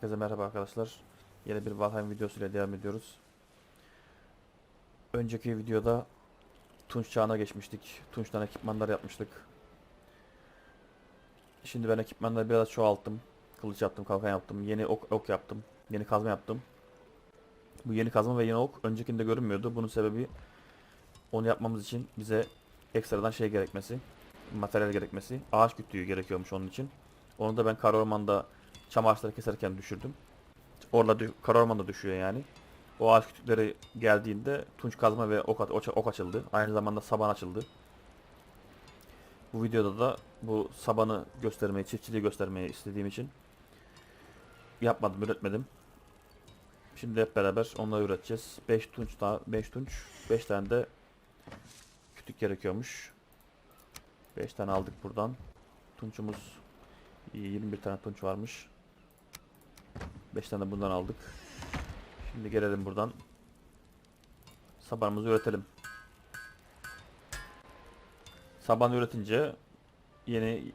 Herkese merhaba arkadaşlar. Yeni bir Valheim videosuyla devam ediyoruz. Önceki videoda Tunç çağına geçmiştik. Tunç'tan ekipmanlar yapmıştık. Şimdi ben ekipmanları biraz çoğalttım. Kılıç yaptım, kalkan yaptım, yeni ok, ok yaptım, yeni kazma yaptım. Bu yeni kazma ve yeni ok öncekinde görünmüyordu. Bunun sebebi onu yapmamız için bize ekstradan şey gerekmesi, materyal gerekmesi, ağaç kütüğü gerekiyormuş onun için. Onu da ben kara ormanda çam ağaçları keserken düşürdüm. Orada dü- kara ormanda düşüyor yani. O ağaç kütükleri geldiğinde tunç kazma ve ok, at- ok açıldı. Aynı zamanda saban açıldı. Bu videoda da bu sabanı göstermeyi, çiftçiliği göstermeyi istediğim için yapmadım, üretmedim. Şimdi hep beraber onları üreteceğiz. 5 tunç daha 5 tunç, 5 tane de kütük gerekiyormuş. 5 tane aldık buradan. Tunçumuz 21 tane tunç varmış. 5 tane bundan aldık. Şimdi gelelim buradan. Sabanımızı üretelim. Saban üretince yeni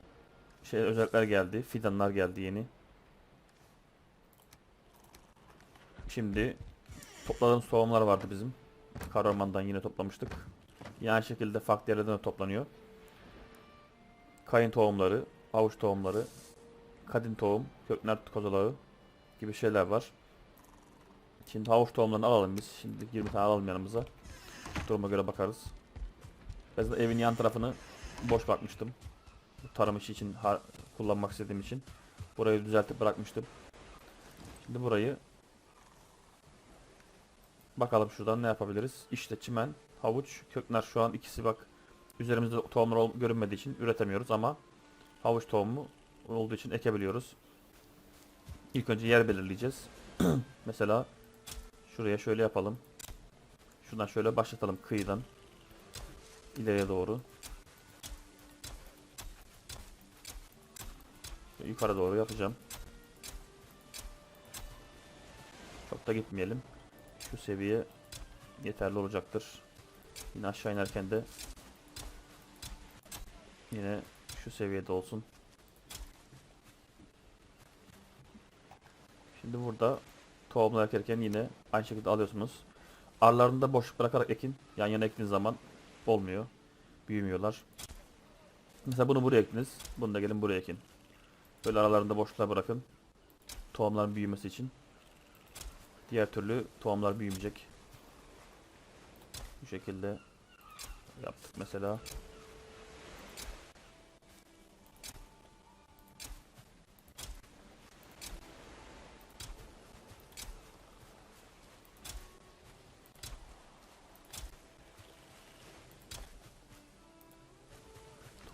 şey özellikler geldi. Fidanlar geldi yeni. Şimdi topladığımız tohumlar vardı bizim. Karaman'dan yine toplamıştık. Aynı şekilde farklı yerlerden de toplanıyor. Kayın tohumları, avuç tohumları, kadın tohum, köknert kozalağı gibi şeyler var. Şimdi havuç tohumlarını alalım biz. Şimdi 20 tane alalım yanımıza. Duruma göre bakarız. Ben evin yan tarafını boş bırakmıştım. Tarım işi için kullanmak istediğim için. Burayı düzeltip bırakmıştım. Şimdi burayı bakalım şuradan ne yapabiliriz. İşte çimen, havuç, köknar şu an ikisi bak üzerimizde tohumlar görünmediği için üretemiyoruz ama havuç tohumu olduğu için ekebiliyoruz. İlk önce yer belirleyeceğiz. Mesela şuraya şöyle yapalım. Şuradan şöyle başlatalım kıyıdan. ileriye doğru. Ve Yukarı doğru yapacağım. Çok da gitmeyelim. Şu seviye yeterli olacaktır. Yine aşağı inerken de yine şu seviyede olsun. Şimdi burada tohumlar ekerken yine aynı şekilde alıyorsunuz. Arlarını da boş bırakarak ekin. Yan yana ektiğiniz zaman olmuyor. Büyümüyorlar. Mesela bunu buraya ektiniz. Bunu da gelin buraya ekin. Böyle aralarında boşluklar bırakın. Tohumların büyümesi için. Diğer türlü tohumlar büyümeyecek. Bu şekilde yaptık mesela.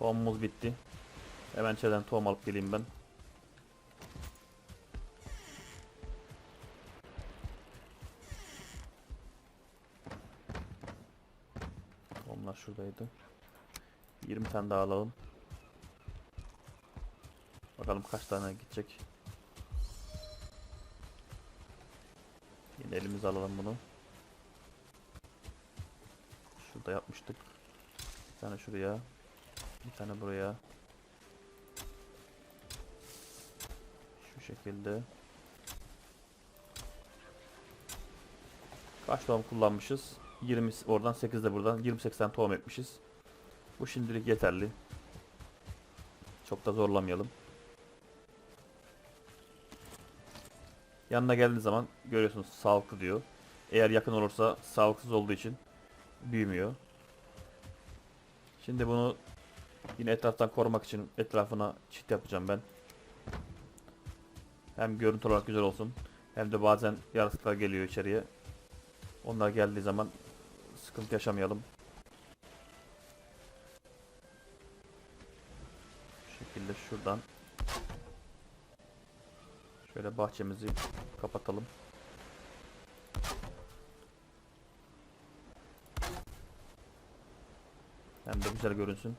Tohumumuz bitti. Hemen içeriden tohum alıp geleyim ben. Tohumlar şuradaydı. 20 tane daha alalım. Bakalım kaç tane gidecek. Yine elimize alalım bunu. Şurada yapmıştık. Bir tane şuraya. Bir tane buraya. Şu şekilde. Kaç tohum kullanmışız? 20 oradan 8 de buradan 28 tane tohum etmişiz. Bu şimdilik yeterli. Çok da zorlamayalım. Yanına geldiği zaman görüyorsunuz sağlıklı diyor. Eğer yakın olursa sağlıksız olduğu için büyümüyor. Şimdi bunu Yine etraftan korumak için etrafına çit yapacağım ben. Hem görüntü olarak güzel olsun. Hem de bazen yaratıklar geliyor içeriye. Onlar geldiği zaman sıkıntı yaşamayalım. Bu şekilde şuradan şöyle bahçemizi kapatalım. Hem de güzel görünsün.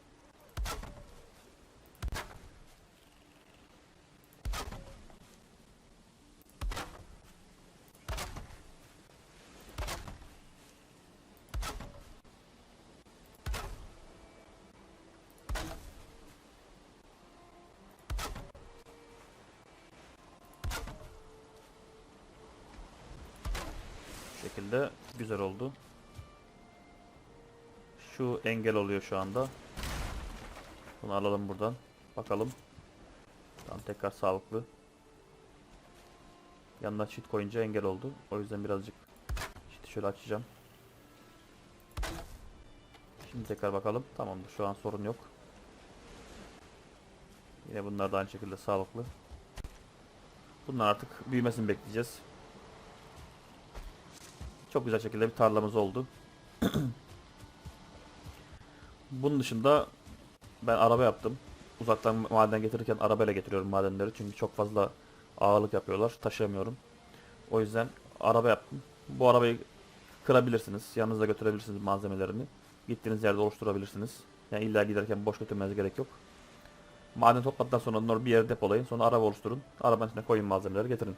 Şekilde güzel oldu. Şu engel oluyor şu anda. Bunu alalım buradan. Bakalım. Tam tekrar sağlıklı. Yanına çift koyunca engel oldu. O yüzden birazcık çift şöyle açacağım. Şimdi tekrar bakalım. Tamamdır. Şu an sorun yok. Yine bunlar da aynı şekilde sağlıklı. Bunlar artık büyümesini bekleyeceğiz. Çok güzel şekilde bir tarlamız oldu. Bunun dışında ben araba yaptım. Uzaktan maden getirirken arabayla getiriyorum madenleri. Çünkü çok fazla ağırlık yapıyorlar. Taşıyamıyorum. O yüzden araba yaptım. Bu arabayı kırabilirsiniz. Yanınızda götürebilirsiniz malzemelerini. Gittiğiniz yerde oluşturabilirsiniz. Yani illa giderken boş götürmenize gerek yok. Maden topladıktan sonra onları bir yere depolayın. Sonra araba oluşturun. Arabanın içine koyun malzemeleri getirin.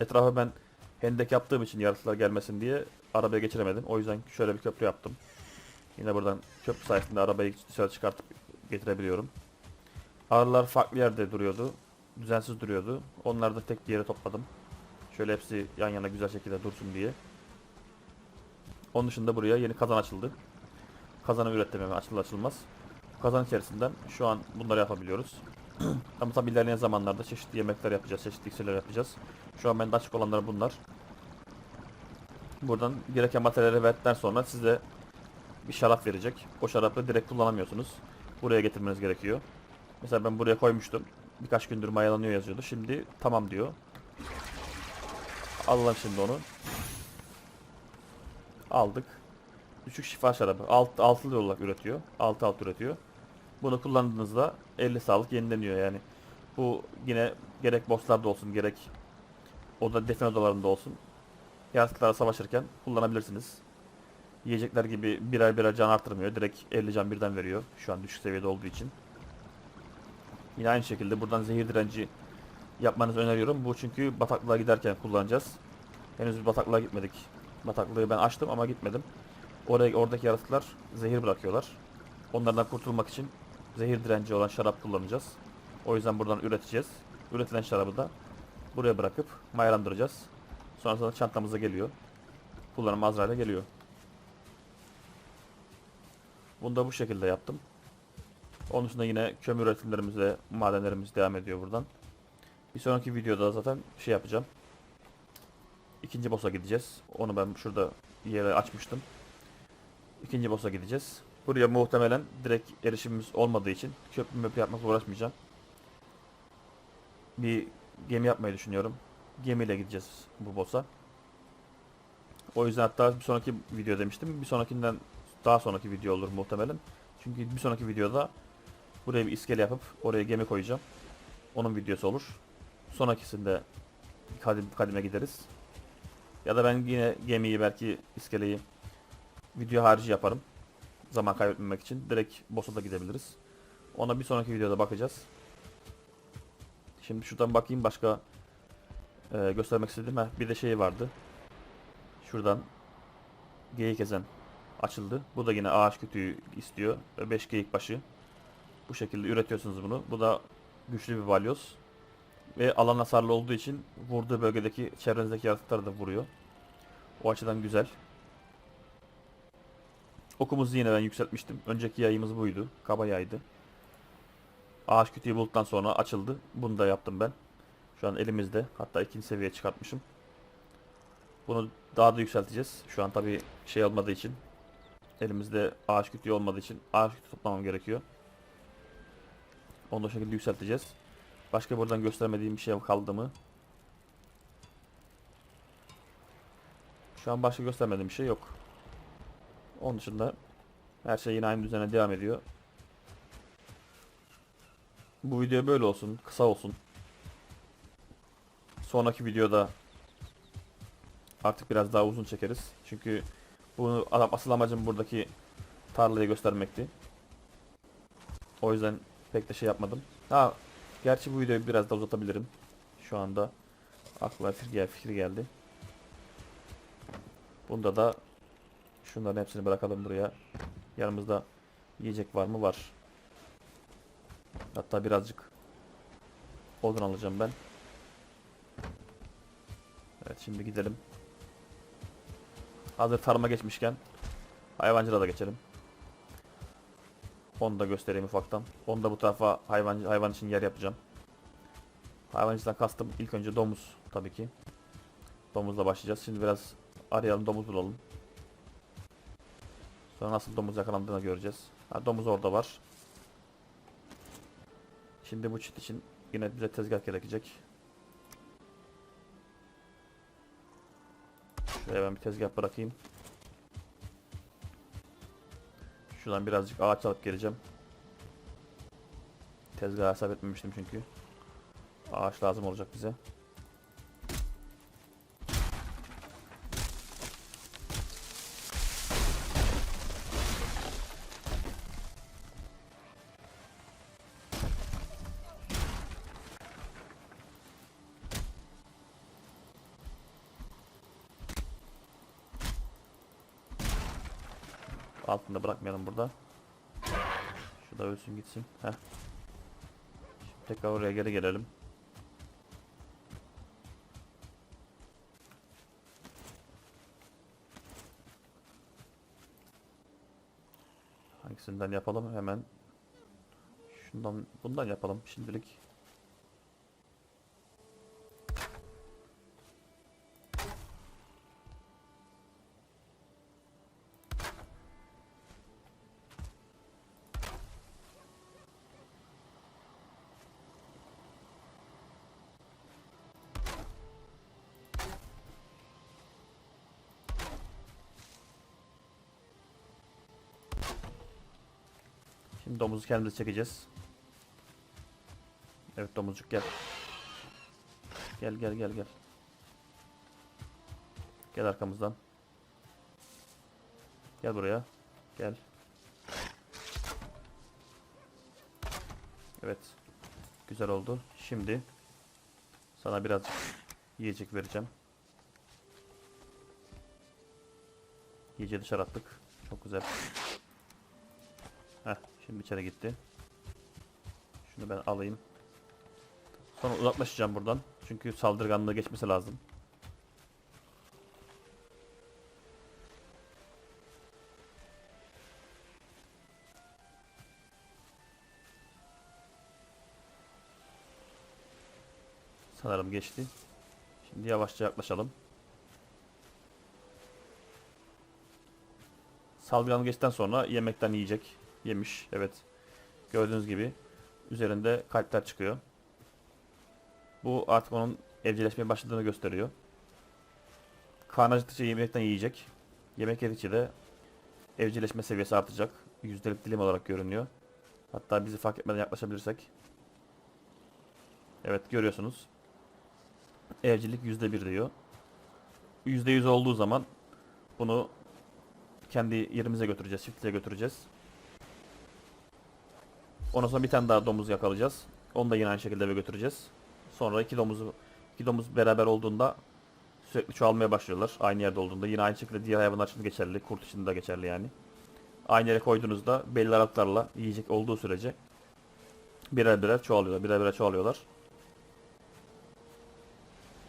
Etrafa ben hendek yaptığım için yaratıklar gelmesin diye arabaya geçiremedim. O yüzden şöyle bir köprü yaptım. Yine buradan köprü sayesinde arabayı dışarı çıkartıp getirebiliyorum. Arılar farklı yerde duruyordu. Düzensiz duruyordu. Onları da tek bir yere topladım. Şöyle hepsi yan yana güzel şekilde dursun diye. Onun dışında buraya yeni kazan açıldı. Kazanı ürettim hemen açılır açılmaz. Kazan içerisinden şu an bunları yapabiliyoruz. Ama tabi ilerleyen zamanlarda çeşitli yemekler yapacağız, çeşitli iksirler yapacağız. Şu an bende açık olanlar bunlar. Buradan gereken materyalleri verdikten sonra size bir şarap verecek. O şarapı direkt kullanamıyorsunuz. Buraya getirmeniz gerekiyor. Mesela ben buraya koymuştum. Birkaç gündür mayalanıyor yazıyordu. Şimdi tamam diyor. Alalım şimdi onu. Aldık. Düşük şifa şarabı. Alt, altılı olarak üretiyor. Altı alt üretiyor. Bunu kullandığınızda 50 sağlık yenileniyor yani. Bu yine gerek bosslarda olsun gerek oda defne odalarında olsun. Yaratıklarla savaşırken kullanabilirsiniz. Yiyecekler gibi birer birer can artırmıyor. Direkt 50 can birden veriyor. Şu an düşük seviyede olduğu için. Yine aynı şekilde buradan zehir direnci yapmanızı öneriyorum. Bu çünkü bataklığa giderken kullanacağız. Henüz bir bataklığa gitmedik. Bataklığı ben açtım ama gitmedim. Oraya oradaki yaratıklar zehir bırakıyorlar. Onlardan kurtulmak için zehir direnci olan şarap kullanacağız. O yüzden buradan üreteceğiz. Üretilen şarabı da buraya bırakıp mayalandıracağız. Sonrasında çantamıza geliyor. Kullanım Azrail'e geliyor. Bunu da bu şekilde yaptım. Onun dışında yine kömür üretimlerimiz madenlerimiz devam ediyor buradan. Bir sonraki videoda zaten şey yapacağım. İkinci boss'a gideceğiz. Onu ben şurada yere açmıştım. İkinci boss'a gideceğiz. Buraya muhtemelen direkt erişimimiz olmadığı için köprü möprü yapmakla uğraşmayacağım. Bir gemi yapmayı düşünüyorum. Gemiyle gideceğiz bu boss'a. O yüzden hatta bir sonraki video demiştim. Bir sonrakinden daha sonraki video olur muhtemelen. Çünkü bir sonraki videoda buraya bir iskele yapıp oraya gemi koyacağım. Onun videosu olur. Sonrakisinde kadim, kadime gideriz. Ya da ben yine gemiyi belki iskeleyi video harici yaparım. Zaman kaybetmemek için. Direkt boss'a da gidebiliriz. Ona bir sonraki videoda bakacağız. Şimdi şuradan bakayım başka e, göstermek istediğim. Heh, bir de şey vardı. Şuradan geyik ezen açıldı. Bu da yine ağaç kütüğü istiyor. 5 geyik başı. Bu şekilde üretiyorsunuz bunu. Bu da güçlü bir balyoz. Ve alan hasarlı olduğu için vurduğu bölgedeki çevrenizdeki yaratıkları da vuruyor. O açıdan güzel. Okumuzu yine ben yükseltmiştim. Önceki yayımız buydu. Kaba yaydı. Ağaç kütüğü bulduktan sonra açıldı. Bunu da yaptım ben. Şu an elimizde. Hatta ikinci seviyeye çıkartmışım. Bunu daha da yükselteceğiz. Şu an tabi şey olmadığı için. Elimizde ağaç kütüğü olmadığı için ağaç kütüğü toplamam gerekiyor. Onu da şekilde yükselteceğiz. Başka buradan göstermediğim bir şey kaldı mı? Şu an başka göstermediğim bir şey yok. Onun dışında her şey yine aynı düzene devam ediyor. Bu video böyle olsun, kısa olsun. Sonraki videoda artık biraz daha uzun çekeriz. Çünkü bunu asıl amacım buradaki tarlayı göstermekti. O yüzden pek de şey yapmadım. Ha, gerçi bu videoyu biraz da uzatabilirim. Şu anda aklıma fikir, fikir geldi. Bunda da şunların hepsini bırakalım buraya. Yanımızda yiyecek var mı? Var. Hatta birazcık odun alacağım ben. Evet şimdi gidelim. Hazır tarıma geçmişken hayvancılığa da geçelim. Onu da göstereyim ufaktan. Onu da bu tarafa hayvan, hayvan için yer yapacağım. Hayvancılıktan kastım ilk önce domuz tabii ki. Domuzla başlayacağız. Şimdi biraz arayalım domuz bulalım. Sonra nasıl domuz yakalandığını göreceğiz. Ha, domuz orada var. Şimdi bu çift için yine bize tezgah gerekecek. Şuraya ben bir tezgah bırakayım. Şuradan birazcık ağaç alıp geleceğim. Tezgaha hesap etmemiştim çünkü. Ağaç lazım olacak bize. Bırakmayalım burada. Şu da ölsün gitsin. Heh. Şimdi tekrar oraya geri gelelim. Hangisinden yapalım hemen. Şundan bundan yapalım şimdilik. Domuzu kendimiz çekeceğiz. Evet domuzcuk gel. Gel gel gel gel. Gel arkamızdan. Gel buraya. Gel. Evet. Güzel oldu. Şimdi sana biraz yiyecek vereceğim. Yiyeceği dışarı attık. Çok güzel. Şimdi içeri gitti. Şunu ben alayım. Sonra uzaklaşacağım buradan. Çünkü saldırganlığı geçmesi lazım. Sanırım geçti. Şimdi yavaşça yaklaşalım. Saldırganlığı geçtikten sonra yemekten yiyecek. Yemiş. Evet. Gördüğünüz gibi üzerinde kalpler çıkıyor. Bu artık onun evcilleşmeye başladığını gösteriyor. Karnı acıktıkça yemekten yiyecek. Yemek yedikçe de evcilleşme seviyesi artacak. Yüzdelik dilim olarak görünüyor. Hatta bizi fark etmeden yaklaşabilirsek. Evet görüyorsunuz. Evcilik %1 diyor. %100 olduğu zaman bunu kendi yerimize götüreceğiz, çiftliğe götüreceğiz. Ondan sonra bir tane daha domuz yakalayacağız. Onu da yine aynı şekilde eve götüreceğiz. Sonra iki domuzu iki domuz beraber olduğunda sürekli çoğalmaya başlıyorlar. Aynı yerde olduğunda yine aynı şekilde diğer hayvanlar için de geçerli, kurt için de geçerli yani. Aynı yere koyduğunuzda belli aralıklarla yiyecek olduğu sürece birer birer çoğalıyorlar, birer birer çoğalıyorlar.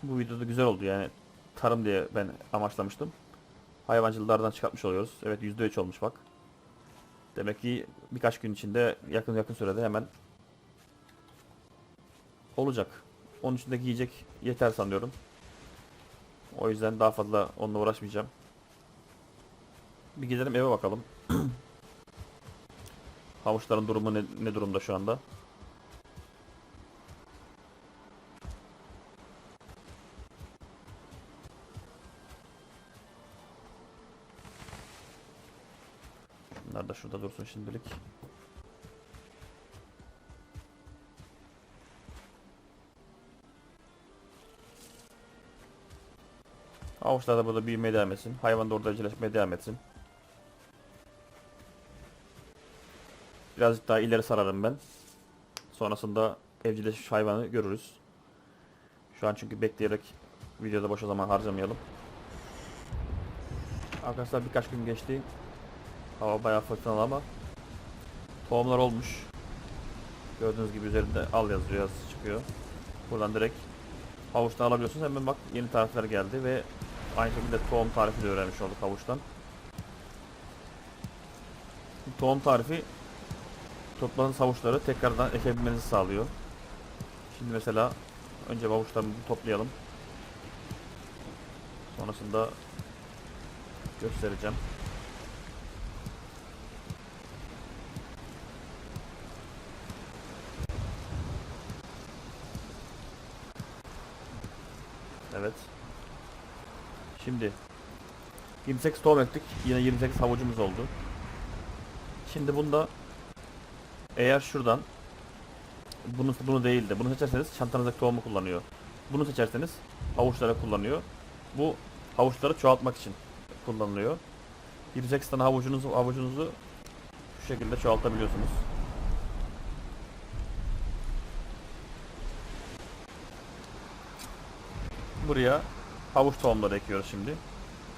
Bu videoda güzel oldu yani tarım diye ben amaçlamıştım. Hayvancılıklardan çıkartmış oluyoruz. Evet %3 olmuş bak. Demek ki birkaç gün içinde yakın yakın sürede hemen olacak. Onun içindeki yiyecek yeter sanıyorum. O yüzden daha fazla onunla uğraşmayacağım. Bir gidelim eve bakalım. Havuçların durumu ne, ne durumda şu anda? Dursun şimdilik. Avuçlar da burada büyümeye devam etsin. Hayvan da orada evcilleşmeye devam etsin. Birazcık daha ileri sararım ben. Sonrasında evcilleşmiş hayvanı görürüz. Şu an çünkü bekleyerek videoda boşa zaman harcamayalım. Arkadaşlar birkaç gün geçti. Hava bayağı fırtınalı ama tohumlar olmuş. Gördüğünüz gibi üzerinde al yazıyor, yazısı çıkıyor. Buradan direkt havuçtan alabiliyorsunuz. Hemen bak yeni tarifler geldi ve Aynı şekilde tohum tarifi de öğrenmiş olduk havuçtan. Tohum tarifi topladığınız havuçları tekrardan ekebilmenizi sağlıyor. Şimdi mesela önce havuçlarımızı toplayalım. Sonrasında göstereceğim. Evet. Şimdi 28 tohum ektik. Yine 28 havucumuz oldu. Şimdi bunda eğer şuradan bunu bunu değil de bunu seçerseniz çantanızdaki tohumu kullanıyor. Bunu seçerseniz havuçlara kullanıyor. Bu havuçları çoğaltmak için kullanılıyor. 28 tane havucunuzu havucunuzu şu şekilde çoğaltabiliyorsunuz. Buraya havuç tohumları ekiyoruz şimdi.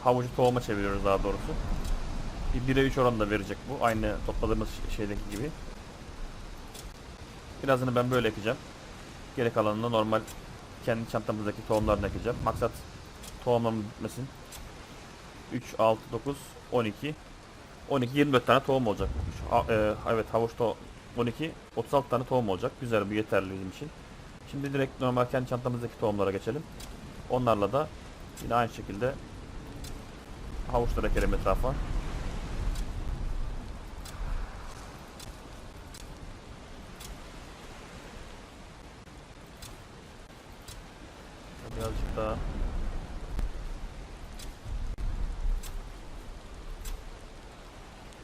Havucu tohuma çeviriyoruz daha doğrusu. Bir 1'e 3 oranında verecek bu. Aynı topladığımız şeydeki gibi. Birazını ben böyle ekeceğim. Geri kalanını normal kendi çantamızdaki tohumlarını ekeceğim. Maksat tohumların bitmesin. 3, 6, 9, 12. 12, 24 tane tohum olacak. Ha- e, evet havuç to 12, 36 tane tohum olacak. Güzel bu yeterli bizim için. Şimdi direkt normal kendi çantamızdaki tohumlara geçelim. Onlarla da yine aynı şekilde havuçları ekelim etrafa. Birazcık daha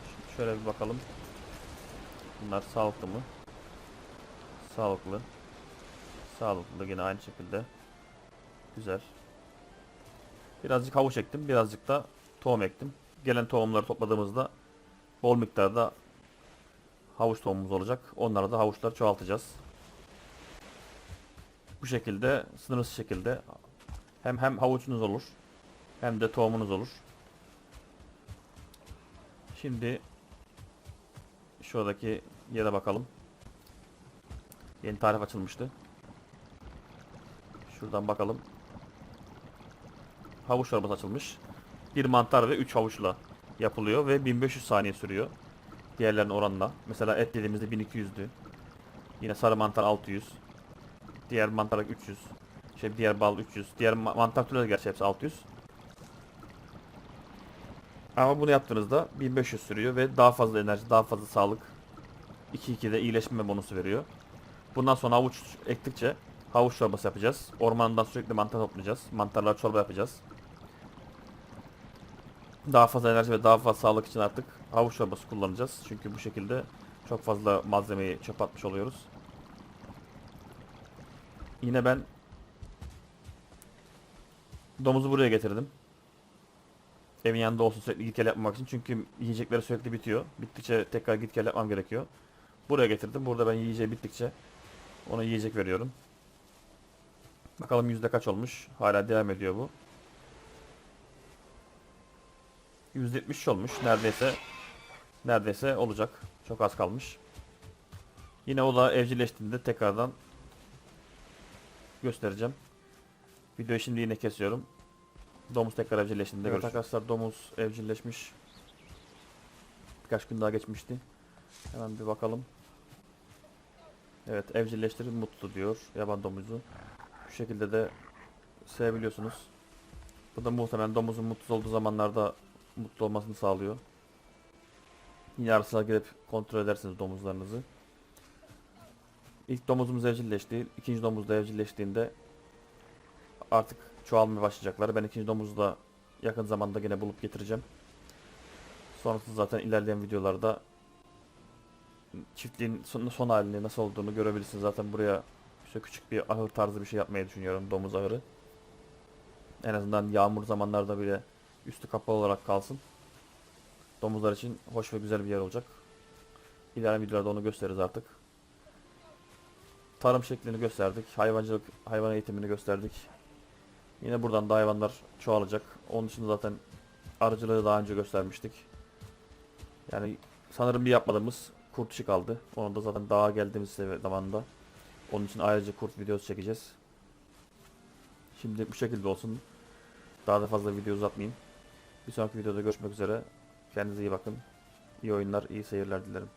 Şimdi şöyle bir bakalım. Bunlar sağlıklı mı? Sağlıklı. Sağlıklı yine aynı şekilde. Güzel. Birazcık havuç ektim. Birazcık da tohum ektim. Gelen tohumları topladığımızda bol miktarda havuç tohumumuz olacak. Onları da havuçlar çoğaltacağız. Bu şekilde sınırsız şekilde hem hem havucunuz olur hem de tohumunuz olur. Şimdi şuradaki yere bakalım. Yeni tarif açılmıştı. Şuradan bakalım. Havuç çorbası açılmış. Bir mantar ve 3 havuçla yapılıyor ve 1500 saniye sürüyor. Diğerlerinin oranla. Mesela et dediğimizde 1200'dü. Yine sarı mantar 600. Diğer mantar 300. Şey diğer bal 300. Diğer ma- mantar türleri gerçi hepsi 600. Ama bunu yaptığınızda 1500 sürüyor ve daha fazla enerji, daha fazla sağlık. 2-2'de iyileşme bonusu veriyor. Bundan sonra havuç ektikçe havuç çorbası yapacağız. Ormandan sürekli mantar toplayacağız. Mantarlar çorba yapacağız. Daha fazla enerji ve daha fazla sağlık için artık havuç çorbası kullanacağız. Çünkü bu şekilde çok fazla malzemeyi çöp atmış oluyoruz. Yine ben domuzu buraya getirdim. Evin yanında olsun sürekli git gel yapmamak için. Çünkü yiyecekleri sürekli bitiyor. Bittikçe tekrar git gel yapmam gerekiyor. Buraya getirdim. Burada ben yiyeceği bittikçe ona yiyecek veriyorum. Bakalım yüzde kaç olmuş. Hala devam ediyor bu. %70 olmuş. Neredeyse neredeyse olacak. Çok az kalmış. Yine o da evcilleştiğinde tekrardan göstereceğim. Videoyu şimdi yine kesiyorum. Domuz tekrar evcilleştiğinde evet, arkadaşlar domuz evcilleşmiş. Birkaç gün daha geçmişti. Hemen bir bakalım. Evet evcilleştirin mutlu diyor yaban domuzu. Şu şekilde de sevebiliyorsunuz. Bu da muhtemelen domuzun mutsuz olduğu zamanlarda mutlu olmasını sağlıyor. Sıra gelip kontrol edersiniz domuzlarınızı. İlk domuzumuz evcilleşti. ikinci domuz da evcilleştiğinde artık çoğalmaya başlayacaklar. Ben ikinci domuzu da yakın zamanda yine bulup getireceğim. Sonrasında zaten ilerleyen videolarda çiftliğin son, son halini nasıl olduğunu görebilirsiniz. Zaten buraya işte küçük bir ahır tarzı bir şey yapmayı düşünüyorum. Domuz ahırı. En azından yağmur zamanlarda bile üstü kapalı olarak kalsın. Domuzlar için hoş ve güzel bir yer olacak. İlerleyen videolarda onu gösteririz artık. Tarım şeklini gösterdik. Hayvancılık, hayvan eğitimini gösterdik. Yine buradan da hayvanlar çoğalacak. Onun dışında zaten arıcılığı daha önce göstermiştik. Yani sanırım bir yapmadığımız kurt işi kaldı. Onu da zaten dağa geldiğimiz zamanda. Onun için ayrıca kurt videosu çekeceğiz. Şimdi bu şekilde olsun. Daha da fazla video uzatmayayım. Bir sonraki videoda görüşmek üzere. Kendinize iyi bakın. İyi oyunlar, iyi seyirler dilerim.